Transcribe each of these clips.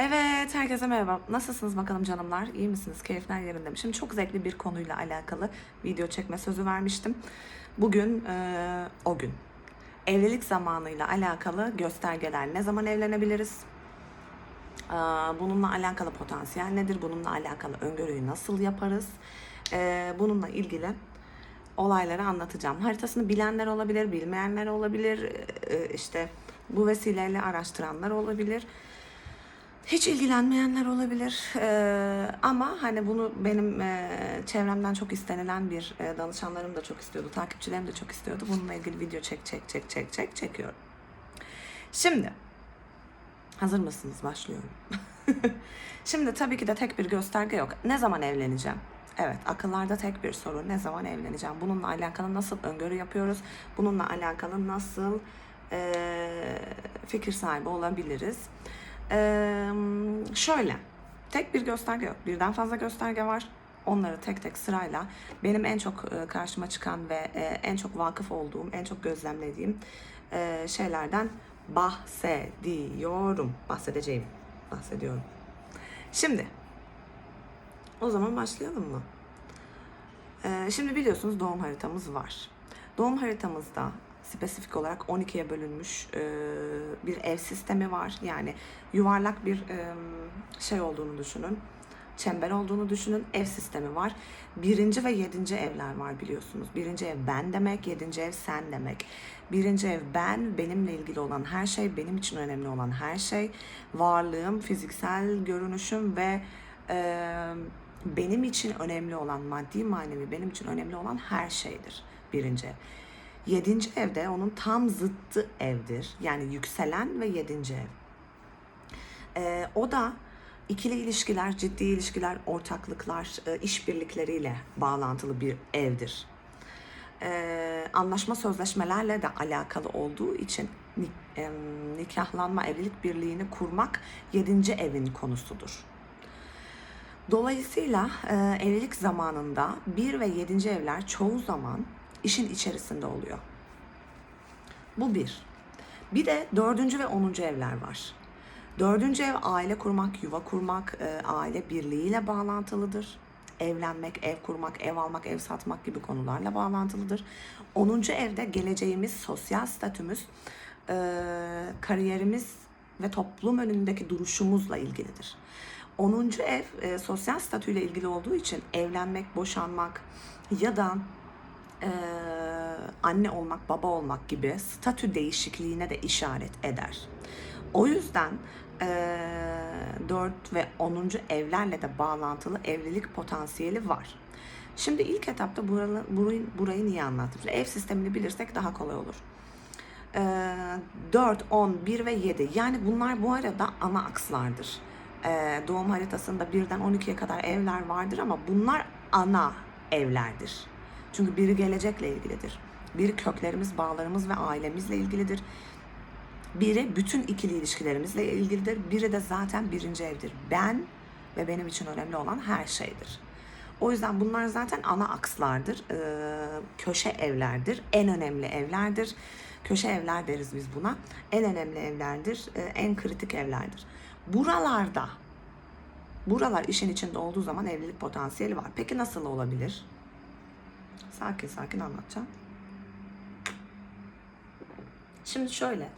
Evet, herkese merhaba. Nasılsınız bakalım canımlar? İyi misiniz? Keyifler yerinde mi? Şimdi çok zevkli bir konuyla alakalı video çekme sözü vermiştim. Bugün e, o gün. Evlilik zamanıyla alakalı göstergeler. Ne zaman evlenebiliriz? Ee, Bununla alakalı potansiyel nedir? Bununla alakalı öngörüyü nasıl yaparız? Ee, Bununla ilgili olayları anlatacağım. Haritasını bilenler olabilir, bilmeyenler olabilir, ee, işte bu vesileyle araştıranlar olabilir. Hiç ilgilenmeyenler olabilir Ee, ama hani bunu benim e, çevremden çok istenilen bir e, danışanlarım da çok istiyordu, takipçilerim de çok istiyordu. Bununla ilgili video çek çek çek çek çek çekiyorum. Şimdi hazır mısınız? Başlıyorum. Şimdi tabii ki de tek bir gösterge yok. Ne zaman evleneceğim? Evet, akıllarda tek bir soru. Ne zaman evleneceğim? Bununla alakalı nasıl öngörü yapıyoruz? Bununla alakalı nasıl e, fikir sahibi olabiliriz? Ee, şöyle, tek bir gösterge yok. Birden fazla gösterge var. Onları tek tek sırayla benim en çok karşıma çıkan ve en çok vakıf olduğum, en çok gözlemlediğim şeylerden bahsediyorum. Bahsedeceğim. Bahsediyorum. Şimdi, o zaman başlayalım mı? Şimdi biliyorsunuz doğum haritamız var. Doğum haritamızda spesifik olarak 12'ye bölünmüş e, bir ev sistemi var. Yani yuvarlak bir e, şey olduğunu düşünün. Çember olduğunu düşünün. Ev sistemi var. Birinci ve yedinci evler var biliyorsunuz. Birinci ev ben demek, yedinci ev sen demek. Birinci ev ben, benimle ilgili olan her şey, benim için önemli olan her şey. Varlığım, fiziksel görünüşüm ve e, benim için önemli olan, maddi manevi benim için önemli olan her şeydir birinci ev. Yedinci evde onun tam zıttı evdir. Yani yükselen ve yedinci ev. Ee, o da ikili ilişkiler, ciddi ilişkiler, ortaklıklar, e, işbirlikleriyle bağlantılı bir evdir. Ee, anlaşma sözleşmelerle de alakalı olduğu için em, nikahlanma, evlilik birliğini kurmak yedinci evin konusudur. Dolayısıyla e, evlilik zamanında bir ve yedinci evler çoğu zaman işin içerisinde oluyor. Bu bir. Bir de dördüncü ve onuncu evler var. Dördüncü ev aile kurmak, yuva kurmak, e, aile birliğiyle bağlantılıdır. Evlenmek, ev kurmak, ev almak, ev satmak gibi konularla bağlantılıdır. Onuncu evde geleceğimiz, sosyal statümüz, e, kariyerimiz ve toplum önündeki duruşumuzla ilgilidir. 10. ev e, sosyal statüyle ilgili olduğu için evlenmek, boşanmak ya da e, anne olmak, baba olmak gibi statü değişikliğine de işaret eder. O yüzden e, 4 ve 10. evlerle de bağlantılı evlilik potansiyeli var. Şimdi ilk etapta buralı, burayı, burayı niye anlattım? Ev sistemini bilirsek daha kolay olur. E, 4, 10, 1 ve 7 yani bunlar bu arada ana akslardır. E, doğum haritasında birden 12'ye kadar evler vardır ama bunlar ana evlerdir. Çünkü biri gelecekle ilgilidir. Biri köklerimiz, bağlarımız ve ailemizle ilgilidir. Biri bütün ikili ilişkilerimizle ilgilidir. Biri de zaten birinci evdir. Ben ve benim için önemli olan her şeydir. O yüzden bunlar zaten ana akslardır. Ee, köşe evlerdir. En önemli evlerdir. Köşe evler deriz biz buna. En önemli evlerdir. Ee, en kritik evlerdir. Buralarda buralar işin içinde olduğu zaman evlilik potansiyeli var. Peki nasıl olabilir? Sakin sakin anlatacağım. Şimdi şöyle.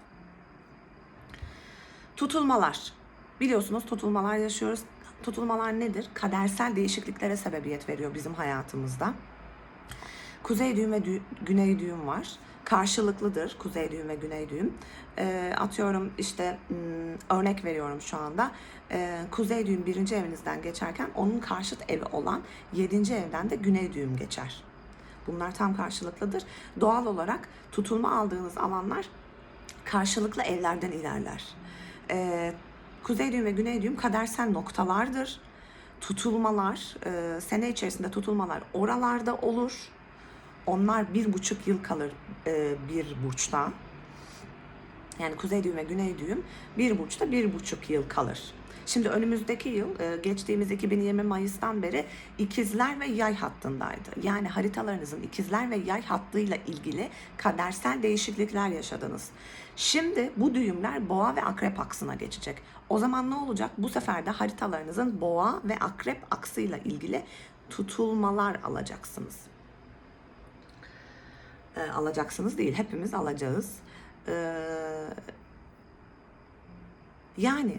Tutulmalar. Biliyorsunuz tutulmalar yaşıyoruz. Tutulmalar nedir? Kadersel değişikliklere sebebiyet veriyor bizim hayatımızda. Kuzey düğüm ve dü- güney düğüm var. Karşılıklıdır kuzey düğüm ve güney düğüm. Ee, atıyorum işte hmm, örnek veriyorum şu anda. Ee, kuzey düğüm birinci evinizden geçerken onun karşıt evi olan yedinci evden de güney düğüm geçer. Bunlar tam karşılıklıdır. Doğal olarak tutulma aldığınız alanlar karşılıklı evlerden ilerler. Ee, kuzey düğüm ve güney düğüm kadersel noktalardır. Tutulmalar, e, sene içerisinde tutulmalar oralarda olur. Onlar bir buçuk yıl kalır e, bir burçta. Yani kuzey düğüm ve güney düğüm bir burçta bir buçuk yıl kalır. Şimdi önümüzdeki yıl e, geçtiğimiz 2020 Mayıs'tan beri ikizler ve yay hattındaydı. Yani haritalarınızın ikizler ve yay hattıyla ilgili kadersel değişiklikler yaşadınız. Şimdi bu düğümler boğa ve akrep aksına geçecek. O zaman ne olacak? Bu sefer de haritalarınızın boğa ve akrep aksıyla ilgili tutulmalar alacaksınız. E, alacaksınız değil, hepimiz alacağız. E, yani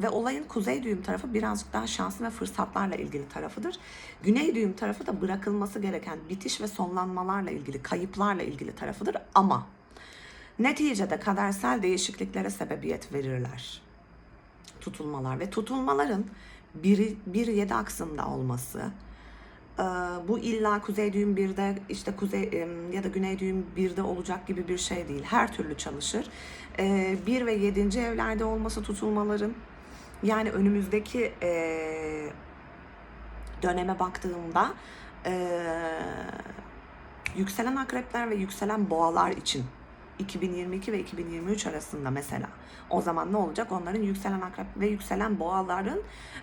ve olayın kuzey düğüm tarafı birazcık daha şanslı ve fırsatlarla ilgili tarafıdır. Güney düğüm tarafı da bırakılması gereken bitiş ve sonlanmalarla ilgili, kayıplarla ilgili tarafıdır ama neticede kadersel değişikliklere sebebiyet verirler. Tutulmalar ve tutulmaların 1-7 aksında olması, bu illa kuzey düğüm 1'de işte kuzey ya da güney düğüm 1'de olacak gibi bir şey değil. Her türlü çalışır. 1 ve 7. evlerde olması tutulmaların yani önümüzdeki e, döneme baktığımda e, yükselen akrepler ve yükselen boğalar için 2022 ve 2023 arasında mesela o zaman ne olacak? Onların yükselen akrep ve yükselen boğaların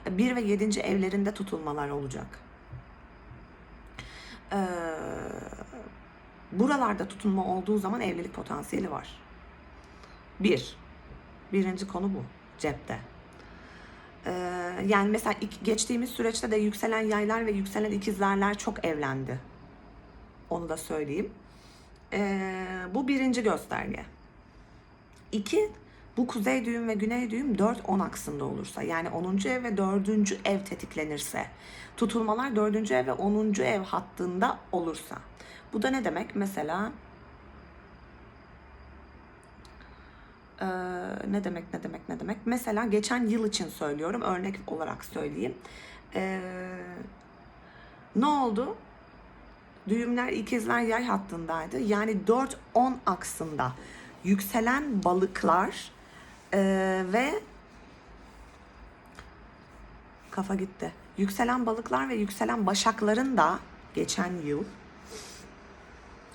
1 ve 7. evlerinde tutulmalar olacak. Ee, buralarda tutunma olduğu zaman evlilik potansiyeli var. Bir. Birinci konu bu. Cepte. Ee, yani mesela geçtiğimiz süreçte de yükselen yaylar ve yükselen ikizlerler çok evlendi. Onu da söyleyeyim. Ee, bu birinci gösterge. İki, bu kuzey düğüm ve güney düğüm 4-10 aksında olursa yani 10. ev ve 4. ev tetiklenirse tutulmalar 4. ev ve 10. ev hattında olursa. Bu da ne demek? Mesela Ee, ne demek ne demek ne demek? Mesela geçen yıl için söylüyorum örnek olarak söyleyeyim. Ee, ne oldu? Düğümler ikizler yay hattındaydı. Yani 4-10 aksında yükselen balıklar e, ve kafa gitti. Yükselen balıklar ve yükselen başakların da geçen yıl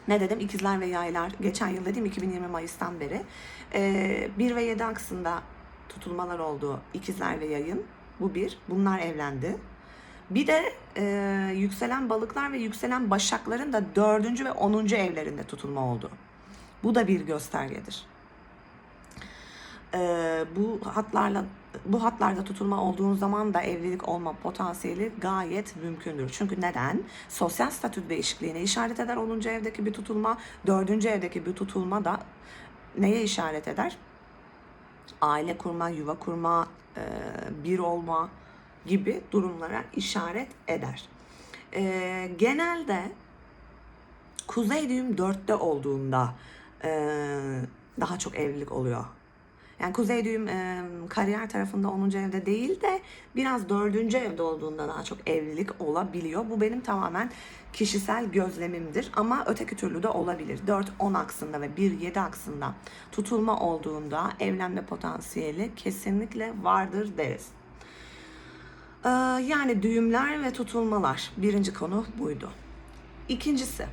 ne dedim? İkizler ve yaylar. Geçen yıl dediğim 2020 Mayıs'tan beri. E, 1 ve 7 aksında tutulmalar oldu ikizler ve yayın. Bu bir. Bunlar evlendi. Bir de e, yükselen balıklar ve yükselen başakların da dördüncü ve onuncu evlerinde tutulma oldu. Bu da bir göstergedir. E, bu hatlarla bu hatlarda tutulma olduğun zaman da evlilik olma potansiyeli gayet mümkündür. Çünkü neden? Sosyal statü değişikliğine işaret eder 10. evdeki bir tutulma, 4. evdeki bir tutulma da neye işaret eder? Aile kurma, yuva kurma, e, bir olma gibi durumlara işaret eder. E, genelde kuzey düğüm dörtte olduğunda e, daha çok evlilik oluyor. Yani kuzey düğüm e, kariyer tarafında 10. evde değil de biraz 4. evde olduğunda daha çok evlilik olabiliyor. Bu benim tamamen kişisel gözlemimdir ama öteki türlü de olabilir. 4-10 aksında ve 1-7 aksında tutulma olduğunda evlenme potansiyeli kesinlikle vardır deriz. Ee, yani düğümler ve tutulmalar. Birinci konu buydu. İkincisi.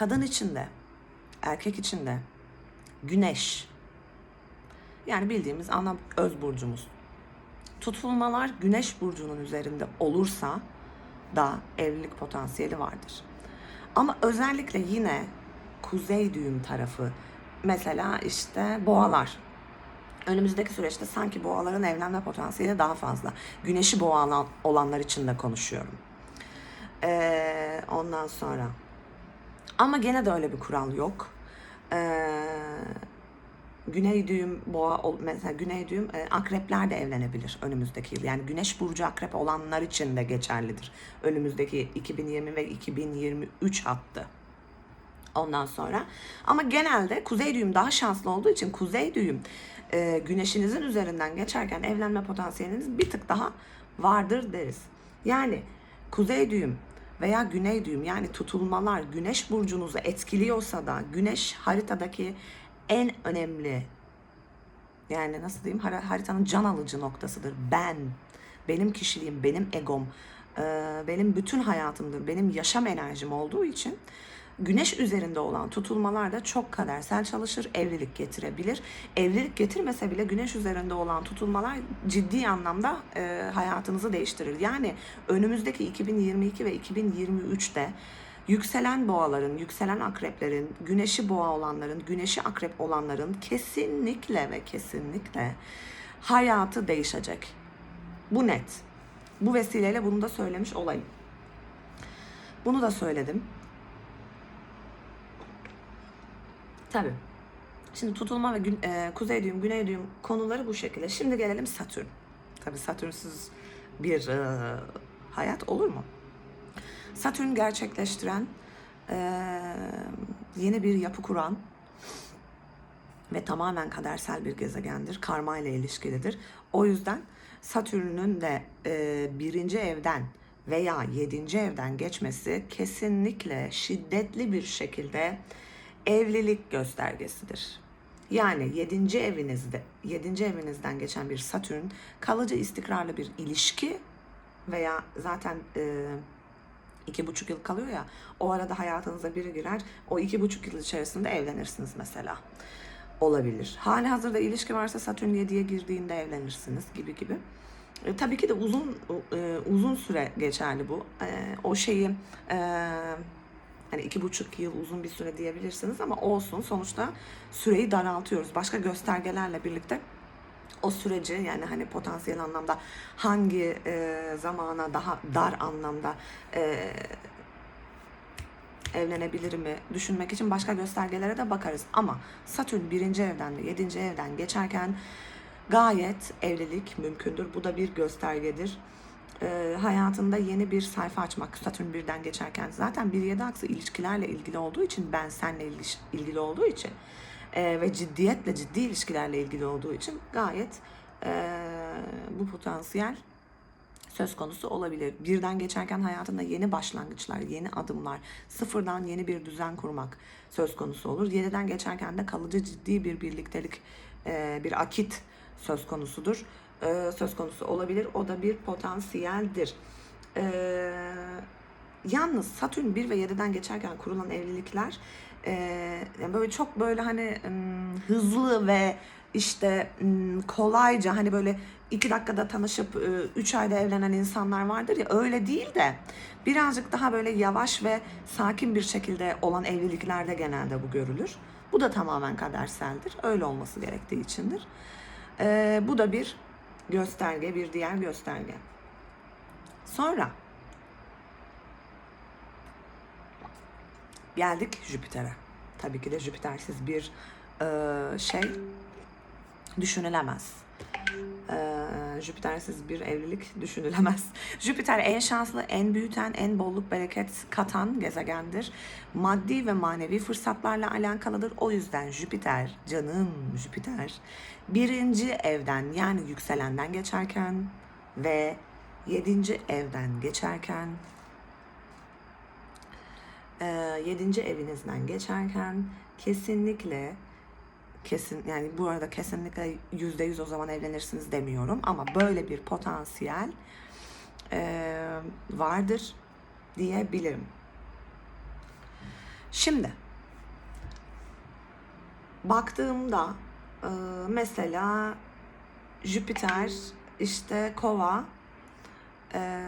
Kadın içinde, erkek içinde güneş. Yani bildiğimiz ana öz burcumuz. Tutulmalar güneş burcunun üzerinde olursa da evlilik potansiyeli vardır. Ama özellikle yine kuzey düğüm tarafı mesela işte boğalar. Önümüzdeki süreçte sanki boğaların evlenme potansiyeli daha fazla. Güneşi boğa olan- olanlar için de konuşuyorum. Ee, ondan sonra. Ama gene de öyle bir kural yok. Ee, güney düğüm boğa mesela güney düğüm e, akrepler de evlenebilir önümüzdeki yıl. Yani güneş burcu akrep olanlar için de geçerlidir. Önümüzdeki 2020 ve 2023 hattı. Ondan sonra ama genelde kuzey düğüm daha şanslı olduğu için kuzey düğüm e, güneşinizin üzerinden geçerken evlenme potansiyeliniz bir tık daha vardır deriz. Yani kuzey düğüm veya güney düğüm yani tutulmalar güneş burcunuzu etkiliyorsa da güneş haritadaki en önemli yani nasıl diyeyim har- haritanın can alıcı noktasıdır. Ben, benim kişiliğim, benim egom, benim bütün hayatımdır. Benim yaşam enerjim olduğu için güneş üzerinde olan tutulmalar da çok kadersel çalışır, evlilik getirebilir. Evlilik getirmese bile güneş üzerinde olan tutulmalar ciddi anlamda e, hayatınızı değiştirir. Yani önümüzdeki 2022 ve 2023'te yükselen boğaların, yükselen akreplerin, güneşi boğa olanların, güneşi akrep olanların kesinlikle ve kesinlikle hayatı değişecek. Bu net. Bu vesileyle bunu da söylemiş olayım. Bunu da söyledim. Tabii. Şimdi tutulma ve gün, e, kuzey düğüm, güney düğüm konuları bu şekilde. Şimdi gelelim Satürn. Tabii Satürnsüz bir e, hayat olur mu? Satürn gerçekleştiren, e, yeni bir yapı kuran ve tamamen kadersel bir gezegendir. Karma ile ilişkilidir. O yüzden Satürn'ün de e, birinci evden veya yedinci evden geçmesi kesinlikle şiddetli bir şekilde evlilik göstergesidir. Yani 7. evinizde 7. evinizden geçen bir Satürn kalıcı istikrarlı bir ilişki veya zaten e, iki buçuk yıl kalıyor ya o arada hayatınıza biri girer o iki buçuk yıl içerisinde evlenirsiniz mesela olabilir. Hali hazırda ilişki varsa Satürn 7'ye girdiğinde evlenirsiniz gibi gibi. E, tabii ki de uzun e, uzun süre geçerli bu. E, o şeyi e, hani iki buçuk yıl uzun bir süre diyebilirsiniz ama olsun sonuçta süreyi daraltıyoruz. Başka göstergelerle birlikte o süreci yani hani potansiyel anlamda hangi e, zamana daha dar anlamda e, evlenebilir mi düşünmek için başka göstergelere de bakarız. Ama Satürn birinci evden ve yedinci evden geçerken gayet evlilik mümkündür. Bu da bir göstergedir. Ee, hayatında yeni bir sayfa açmak Satürn birden geçerken zaten bir yedi aksı ilişkilerle ilgili olduğu için ben senle iliş- ilgili olduğu için e, ve ciddiyetle ciddi ilişkilerle ilgili olduğu için gayet e, bu potansiyel söz konusu olabilir. Birden geçerken hayatında yeni başlangıçlar, yeni adımlar, sıfırdan yeni bir düzen kurmak söz konusu olur. Yediden geçerken de kalıcı ciddi bir birliktelik, e, bir akit söz konusudur. E, söz konusu olabilir. O da bir potansiyeldir. E, yalnız Satürn 1 ve 7'den geçerken kurulan evlilikler e, böyle çok böyle hani hızlı ve işte kolayca hani böyle iki dakikada tanışıp e, üç ayda evlenen insanlar vardır ya öyle değil de birazcık daha böyle yavaş ve sakin bir şekilde olan evliliklerde genelde bu görülür. Bu da tamamen kaderseldir. Öyle olması gerektiği içindir. E, bu da bir gösterge, bir diğer gösterge. Sonra geldik Jüpiter'e. Tabii ki de Jüpiter'siz bir e, şey düşünülemez. Ee, Jüpiter'siz bir evlilik düşünülemez. Jüpiter en şanslı, en büyüten, en bolluk bereket katan gezegendir. Maddi ve manevi fırsatlarla alakalıdır. O yüzden Jüpiter, canım Jüpiter, birinci evden yani yükselenden geçerken ve yedinci evden geçerken e, yedinci evinizden geçerken kesinlikle kesin yani bu arada kesinlikle yüzde yüz o zaman evlenirsiniz demiyorum ama böyle bir potansiyel e, vardır diyebilirim. Şimdi baktığımda e, mesela Jüpiter işte kova e,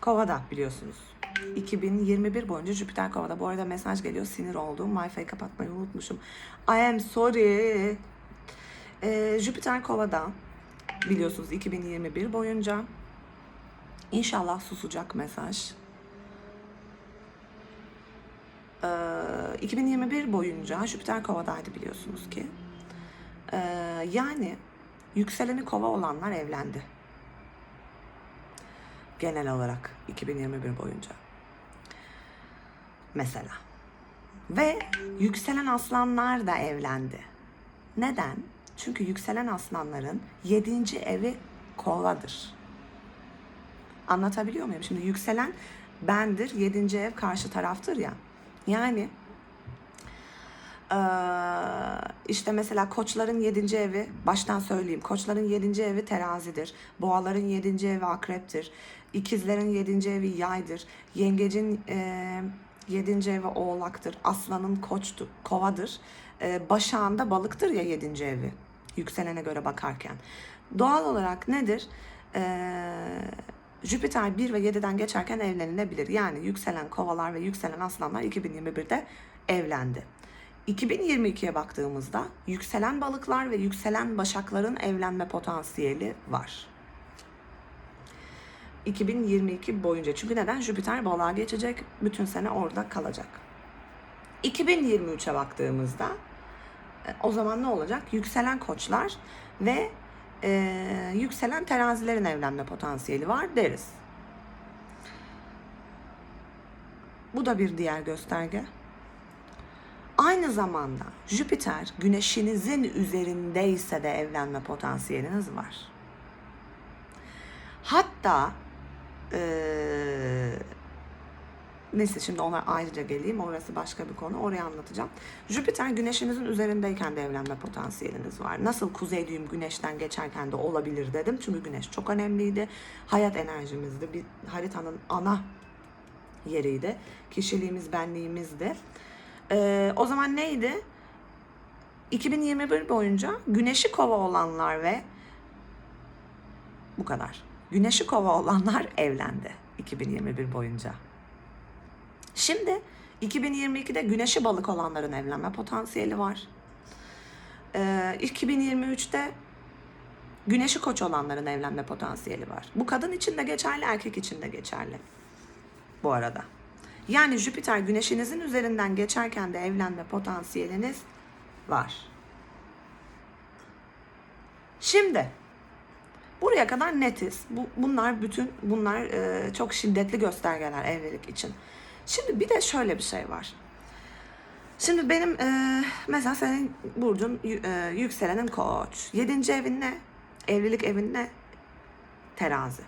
kovada biliyorsunuz. 2021 boyunca Jüpiter Kova'da. Bu arada mesaj geliyor. Sinir oldum. Wi-Fi kapatmayı unutmuşum. I am sorry. Ee, Jüpiter Kova'da biliyorsunuz 2021 boyunca. İnşallah susacak mesaj. Ee, 2021 boyunca Jüpiter Kova'daydı biliyorsunuz ki. Ee, yani yükseleni kova olanlar evlendi. Genel olarak 2021 boyunca. Mesela. Ve yükselen aslanlar da evlendi. Neden? Çünkü yükselen aslanların yedinci evi kovadır. Anlatabiliyor muyum? Şimdi yükselen bendir, yedinci ev karşı taraftır ya. Yani işte mesela koçların yedinci evi, baştan söyleyeyim. Koçların yedinci evi terazidir. Boğaların yedinci evi akreptir. İkizlerin yedinci evi yaydır. Yengecin e, yedinci evi oğlaktır. Aslanın koçtur, kovadır. E, başağında balıktır ya yedinci evi. Yükselene göre bakarken. Doğal olarak nedir? E, Jüpiter 1 ve 7'den geçerken evlenilebilir. Yani yükselen kovalar ve yükselen aslanlar 2021'de evlendi. 2022'ye baktığımızda yükselen balıklar ve yükselen başakların evlenme potansiyeli var. 2022 boyunca. Çünkü neden? Jüpiter balığa geçecek. Bütün sene orada kalacak. 2023'e baktığımızda e, o zaman ne olacak? Yükselen koçlar ve e, yükselen terazilerin evlenme potansiyeli var deriz. Bu da bir diğer gösterge. Aynı zamanda Jüpiter güneşinizin üzerindeyse de evlenme potansiyeliniz var. Hatta eee neyse şimdi ona ayrıca geleyim. Orası başka bir konu. Oraya anlatacağım. Jüpiter güneşinizin üzerindeyken de evlenme potansiyeliniz var. Nasıl kuzey düğüm güneşten geçerken de olabilir dedim. Çünkü güneş çok önemliydi. Hayat enerjimizdi. Bir haritanın ana yeriydi. Kişiliğimiz, benliğimizdi. Ee, o zaman neydi? 2021 boyunca güneşi kova olanlar ve bu kadar. Güneşi kova olanlar evlendi 2021 boyunca. Şimdi 2022'de güneşi balık olanların evlenme potansiyeli var. Ee, 2023'te güneşi koç olanların evlenme potansiyeli var. Bu kadın için de geçerli, erkek için de geçerli. Bu arada. Yani Jüpiter güneşinizin üzerinden geçerken de evlenme potansiyeliniz var. Şimdi buraya kadar netiz. Bu, bunlar bütün bunlar e, çok şiddetli göstergeler evlilik için. Şimdi bir de şöyle bir şey var. Şimdi benim e, mesela senin burcun e, yükselenin koç. Yedinci evin ne? Evlilik evin ne? Terazi.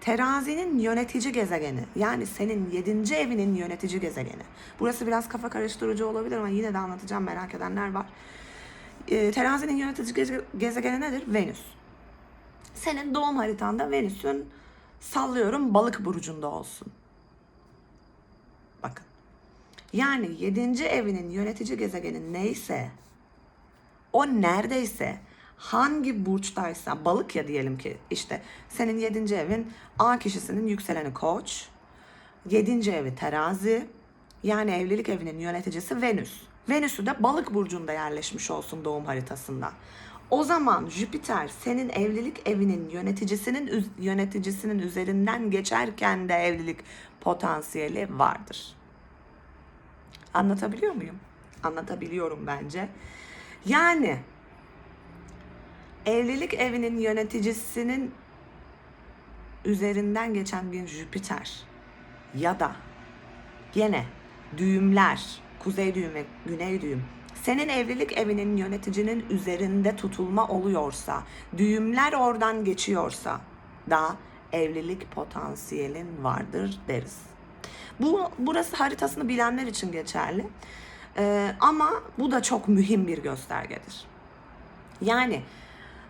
Terazinin yönetici gezegeni. Yani senin yedinci evinin yönetici gezegeni. Burası biraz kafa karıştırıcı olabilir ama yine de anlatacağım merak edenler var. E, terazinin yönetici geze- gezegeni nedir? Venüs. Senin doğum haritanda Venüs'ün sallıyorum balık burcunda olsun. Bakın. Yani 7. evinin yönetici gezegeni neyse o neredeyse hangi burçtaysa balık ya diyelim ki işte senin 7. evin A kişisinin yükseleni koç, 7. evi terazi yani evlilik evinin yöneticisi Venüs. Venüs'ü de balık burcunda yerleşmiş olsun doğum haritasında. O zaman Jüpiter senin evlilik evinin yöneticisinin yöneticisinin üzerinden geçerken de evlilik potansiyeli vardır. Anlatabiliyor muyum? Anlatabiliyorum bence. Yani evlilik evinin yöneticisinin üzerinden geçen bir Jüpiter ya da gene düğümler, kuzey düğüm ve güney düğüm senin evlilik evinin yöneticinin üzerinde tutulma oluyorsa, düğümler oradan geçiyorsa da evlilik potansiyelin vardır deriz. Bu burası haritasını bilenler için geçerli. Ee, ama bu da çok mühim bir göstergedir. Yani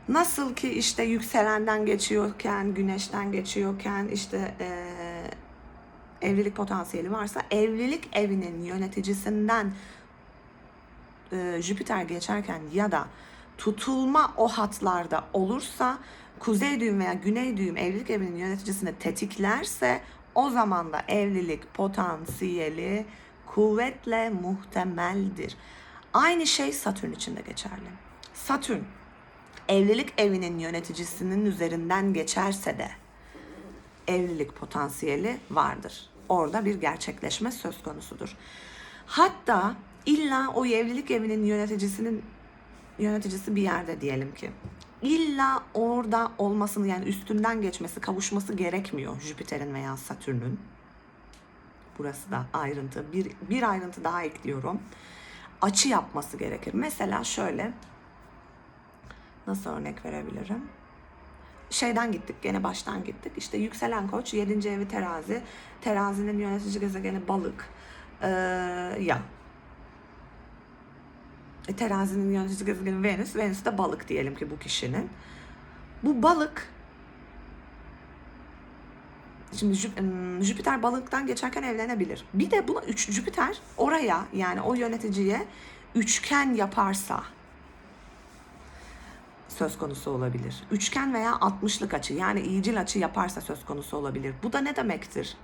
nasıl ki işte yükselenden geçiyorken, güneşten geçiyorken işte eee, evlilik potansiyeli varsa evlilik evinin yöneticisinden eee, Jüpiter geçerken ya da tutulma o hatlarda olursa kuzey düğüm veya güney düğüm evlilik evinin yöneticisini tetiklerse o zaman da evlilik potansiyeli kuvvetle muhtemeldir. Aynı şey Satürn için de geçerli. Satürn evlilik evinin yöneticisinin üzerinden geçerse de evlilik potansiyeli vardır. Orada bir gerçekleşme söz konusudur. Hatta illa o evlilik evinin yöneticisinin yöneticisi bir yerde diyelim ki. İlla orada olmasını yani üstünden geçmesi, kavuşması gerekmiyor Jüpiter'in veya Satürn'ün. Burası da ayrıntı. Bir, bir ayrıntı daha ekliyorum. Açı yapması gerekir. Mesela şöyle. Nasıl örnek verebilirim? Şeyden gittik, gene baştan gittik. İşte yükselen koç, 7. evi terazi. Terazinin yönetici gezegeni balık. Ee, ya. E, terazinin yönetici gezegeni Venüs. Venüs de balık diyelim ki bu kişinin. Bu balık Şimdi Jüpiter balıktan geçerken evlenebilir. Bir de buna üç, Jüpiter oraya yani o yöneticiye üçgen yaparsa söz konusu olabilir. Üçgen veya 60'lık açı yani iyicil açı yaparsa söz konusu olabilir. Bu da ne demektir?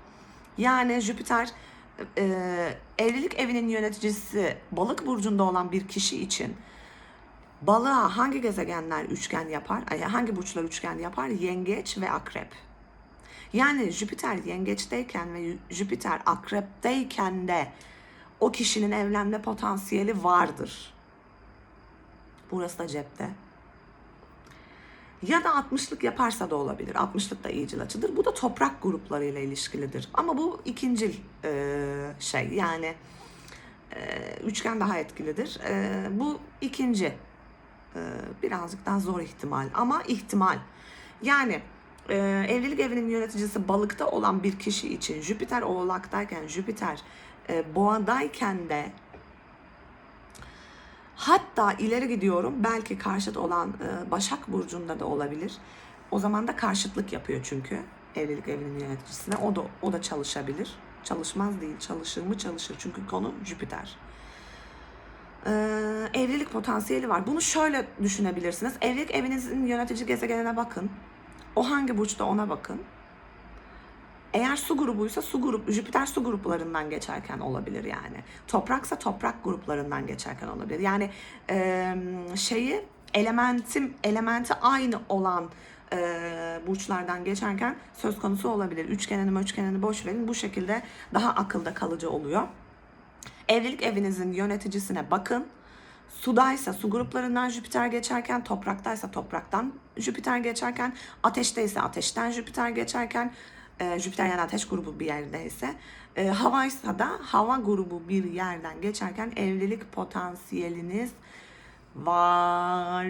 Yani Jüpiter e, evlilik evinin yöneticisi balık burcunda olan bir kişi için balığa hangi gezegenler üçgen yapar? Hangi burçlar üçgen yapar? Yengeç ve akrep. Yani Jüpiter yengeçteyken ve Jüpiter akrepteyken de o kişinin evlenme potansiyeli vardır. Burası da cepte. Ya da 60'lık yaparsa da olabilir. 60'lık da iyicil açıdır. Bu da toprak gruplarıyla ilişkilidir. Ama bu ikincil e, şey. Yani e, üçgen daha etkilidir. E, bu ikinci. E, birazcık daha zor ihtimal. Ama ihtimal. Yani e, evlilik evinin yöneticisi balıkta olan bir kişi için Jüpiter oğlaktayken, Jüpiter e, boğadayken de Hatta ileri gidiyorum belki karşıt olan e, Başak Burcu'nda da olabilir. O zaman da karşıtlık yapıyor çünkü evlilik evinin yöneticisine. O da o da çalışabilir. Çalışmaz değil, çalışır mı çalışır. Çünkü konu Jüpiter. Ee, evlilik potansiyeli var. Bunu şöyle düşünebilirsiniz. Evlilik evinizin yönetici gezegenine bakın. O hangi burçta ona bakın. Eğer su grubuysa su grup, Jüpiter su gruplarından geçerken olabilir yani. Topraksa toprak gruplarından geçerken olabilir. Yani e, şeyi elementim elementi aynı olan e, burçlardan geçerken söz konusu olabilir. Üçgenini üçgenini boş verin. Bu şekilde daha akılda kalıcı oluyor. Evlilik evinizin yöneticisine bakın. Sudaysa su gruplarından Jüpiter geçerken, topraktaysa topraktan Jüpiter geçerken, ateşteyse ateşten Jüpiter geçerken, e, Jüpiter yani ateş grubu bir yerdeyse, e, havaysa da hava grubu bir yerden geçerken evlilik potansiyeliniz var.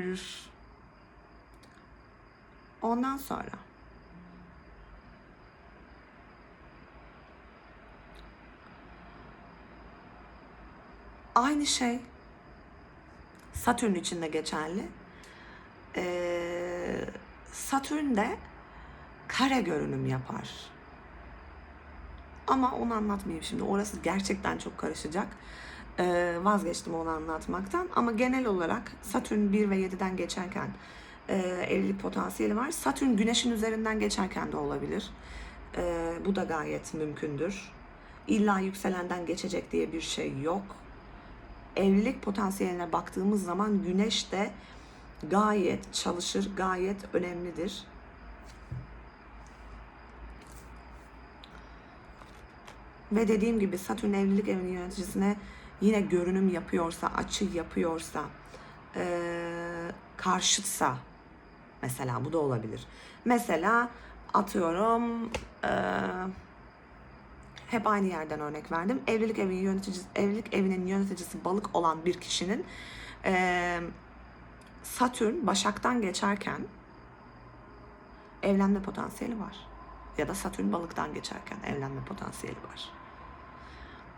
Ondan sonra aynı şey Satürn için de geçerli. Ee, Satürn de kare görünüm yapar. Ama onu anlatmayayım şimdi. Orası gerçekten çok karışacak. Ee, vazgeçtim onu anlatmaktan. Ama genel olarak Satürn 1 ve 7'den geçerken e, evlilik potansiyeli var. Satürn Güneş'in üzerinden geçerken de olabilir. Ee, bu da gayet mümkündür. İlla yükselenden geçecek diye bir şey yok evlilik potansiyeline baktığımız zaman güneş de gayet çalışır, gayet önemlidir. Ve dediğim gibi Satürn evlilik evinin yöneticisine yine görünüm yapıyorsa, açı yapıyorsa, ee, karşıtsa mesela bu da olabilir. Mesela atıyorum ee, hep aynı yerden örnek verdim. Evlilik evinin yöneticisi, evlilik evinin yöneticisi balık olan bir kişinin e, Satürn Başak'tan geçerken evlenme potansiyeli var. Ya da Satürn balıktan geçerken evlenme potansiyeli var.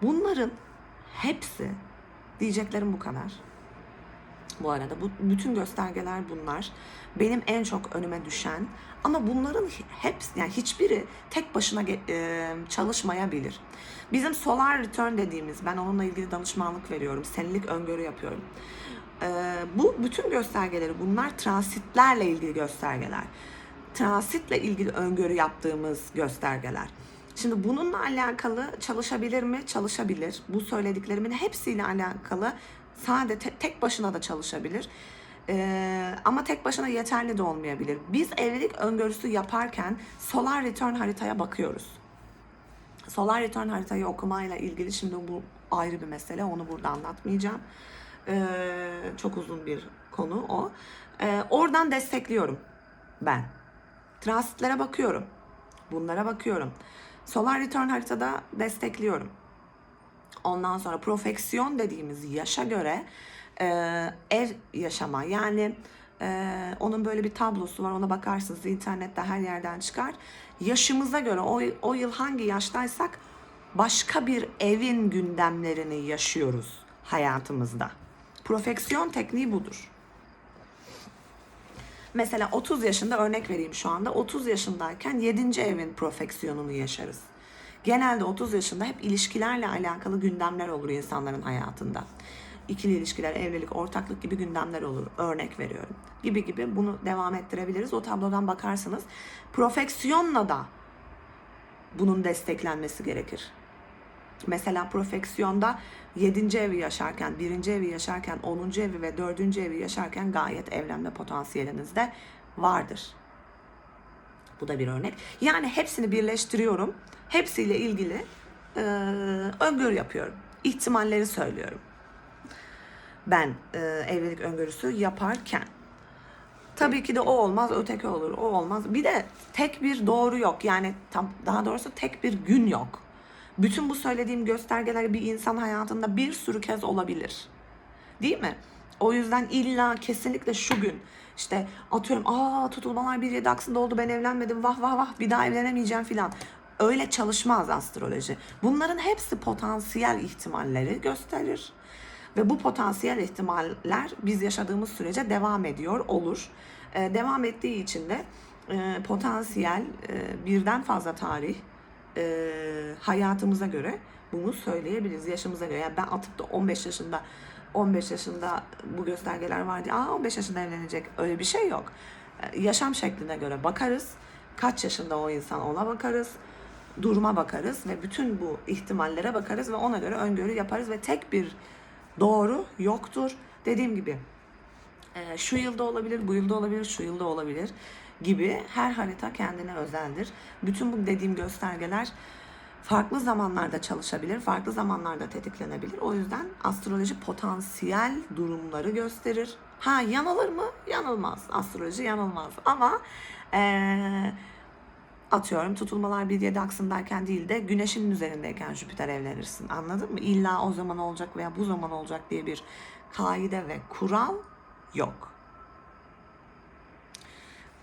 Bunların hepsi diyeceklerim bu kadar. Bu arada bu bütün göstergeler bunlar. Benim en çok önüme düşen ama bunların hepsi yani hiçbiri tek başına e, çalışmayabilir. Bizim solar return dediğimiz ben onunla ilgili danışmanlık veriyorum. Senelik öngörü yapıyorum. E, bu bütün göstergeleri bunlar transitlerle ilgili göstergeler. Transitle ilgili öngörü yaptığımız göstergeler. Şimdi bununla alakalı çalışabilir mi? Çalışabilir. Bu söylediklerimin hepsiyle alakalı Sade te- tek başına da çalışabilir. Ee, ama tek başına yeterli de olmayabilir. Biz evlilik öngörüsü yaparken Solar Return haritaya bakıyoruz. Solar Return haritayı okumayla ilgili şimdi bu ayrı bir mesele. Onu burada anlatmayacağım. Ee, çok uzun bir konu o. Ee, oradan destekliyorum ben. Transitlere bakıyorum. Bunlara bakıyorum. Solar Return haritada destekliyorum. Ondan sonra profeksiyon dediğimiz yaşa göre e, ev yaşama yani e, onun böyle bir tablosu var ona bakarsınız internette her yerden çıkar. Yaşımıza göre o, o yıl hangi yaştaysak başka bir evin gündemlerini yaşıyoruz hayatımızda. Profeksiyon tekniği budur. Mesela 30 yaşında örnek vereyim şu anda. 30 yaşındayken 7. evin profeksiyonunu yaşarız. Genelde 30 yaşında hep ilişkilerle alakalı gündemler olur insanların hayatında. İkili ilişkiler, evlilik, ortaklık gibi gündemler olur. Örnek veriyorum. Gibi gibi bunu devam ettirebiliriz. O tablodan bakarsınız. Profeksiyonla da bunun desteklenmesi gerekir. Mesela profeksiyonda 7. evi yaşarken, 1. evi yaşarken, 10. evi ve 4. evi yaşarken gayet evlenme potansiyeliniz de vardır. Bu da bir örnek. Yani hepsini birleştiriyorum. Hepsiyle ilgili e, öngörü yapıyorum. İhtimalleri söylüyorum. Ben e, evlilik öngörüsü yaparken. Tabii ki de o olmaz, öteki olur, o olmaz. Bir de tek bir doğru yok. Yani tam daha doğrusu tek bir gün yok. Bütün bu söylediğim göstergeler bir insan hayatında bir sürü kez olabilir. Değil mi? O yüzden illa kesinlikle şu gün işte atıyorum aa tutulmalar bir yedi aksında oldu ben evlenmedim vah vah vah bir daha evlenemeyeceğim filan. Öyle çalışmaz astroloji. Bunların hepsi potansiyel ihtimalleri gösterir. Ve bu potansiyel ihtimaller biz yaşadığımız sürece devam ediyor olur. Ee, devam ettiği için de e, potansiyel e, birden fazla tarih e, hayatımıza göre bunu söyleyebiliriz. Yaşımıza göre. Yani ben atıp da 15 yaşında 15 yaşında bu göstergeler var diye aa 15 yaşında evlenecek öyle bir şey yok. E, yaşam şekline göre bakarız. Kaç yaşında o insan ona bakarız. Duruma bakarız ve bütün bu ihtimallere bakarız ve ona göre öngörü yaparız ve tek bir doğru yoktur. Dediğim gibi e, şu yılda olabilir, bu yılda olabilir, şu yılda olabilir gibi her harita kendine özeldir. Bütün bu dediğim göstergeler farklı zamanlarda çalışabilir, farklı zamanlarda tetiklenebilir. O yüzden astroloji potansiyel durumları gösterir. Ha yanılır mı? Yanılmaz. Astroloji yanılmaz. Ama eee atıyorum tutulmalar 1-7 aksındayken değil de güneşin üzerindeyken Jüpiter evlenirsin. Anladın mı? İlla o zaman olacak veya bu zaman olacak diye bir kaide ve kural yok.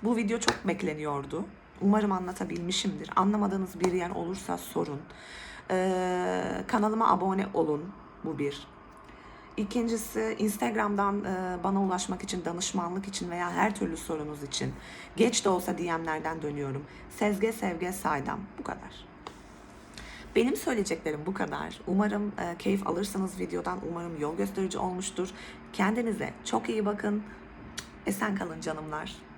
Bu video çok bekleniyordu. Umarım anlatabilmişimdir. Anlamadığınız bir yer olursa sorun. Ee, kanalıma abone olun. Bu bir. İkincisi Instagram'dan e, bana ulaşmak için, danışmanlık için veya her türlü sorunuz için geç de olsa DM'lerden dönüyorum. Sezge Sevge Saydam. Bu kadar. Benim söyleyeceklerim bu kadar. Umarım e, keyif alırsınız videodan. Umarım yol gösterici olmuştur. Kendinize çok iyi bakın. Esen kalın canımlar.